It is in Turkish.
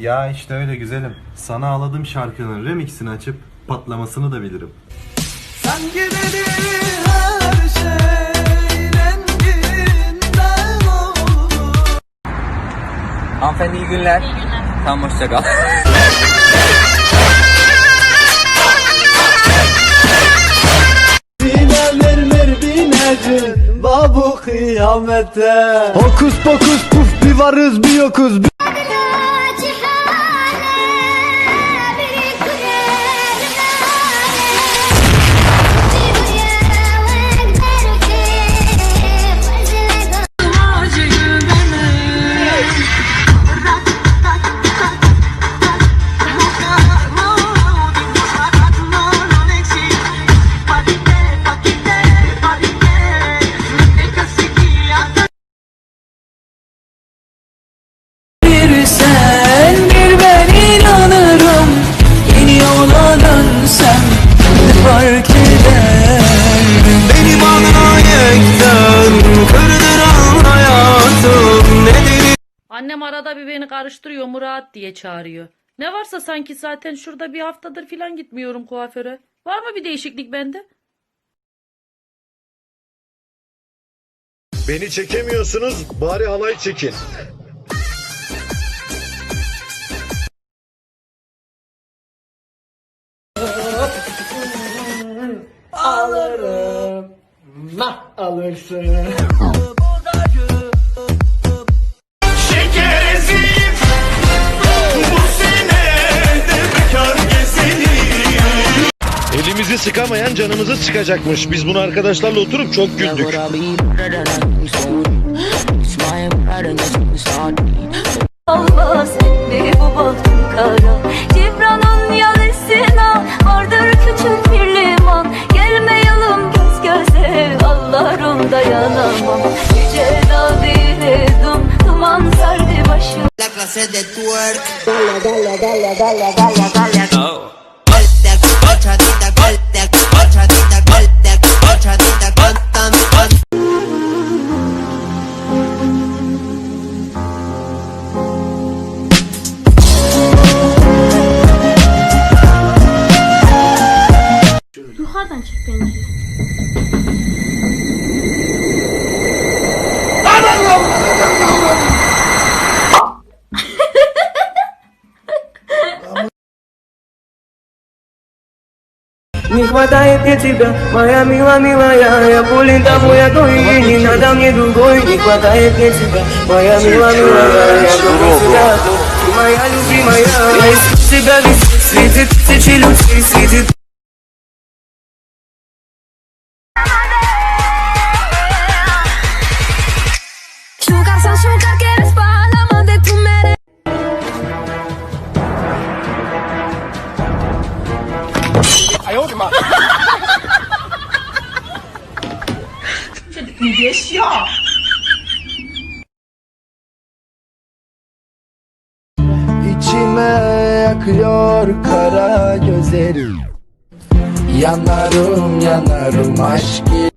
Ya işte öyle güzelim. Sana ağladım şarkının remixini açıp patlamasını da bilirim. Sanki beni her şey renginden oldu Hanımefendi iyi günler. İyi günler. Tamam hoşça kal. Babu kıyamete Hokus pokus puf bir varız bir yokuz Bir arada bir beni karıştırıyor Murat diye çağırıyor. Ne varsa sanki zaten şurada bir haftadır filan gitmiyorum kuaföre. Var mı bir değişiklik bende? Beni çekemiyorsunuz bari halay çekin. alırım Nah alırsın Elimizi sıkamayan canımızı sıkacakmış. Biz bunu arkadaşlarla oturup çok güldük. Olmaz etti bu bahtım kara Cibran'ın yarısına vardır küçük bir liman Gelmeyelim göz göze Allah'ım dayanamam Yüce nadine dum duman sardı başım la clase de twerk. Dale, dale, dale, dale, dale, dale. Golte, gochadita, Otra, otra, otra, otra, otra, Не хватает мне тебя, моя мила, милая Я пулинта моя той, и не надо мне другой. Не хватает мне тебя, моя мила, милая Я люблю тебя. Одну, ты моя любимая Я искал тебя везде, среди тысячи людей Среди Sugar son sugar İçime yakıyor kara gözlerim. Yanarım yanarım aşk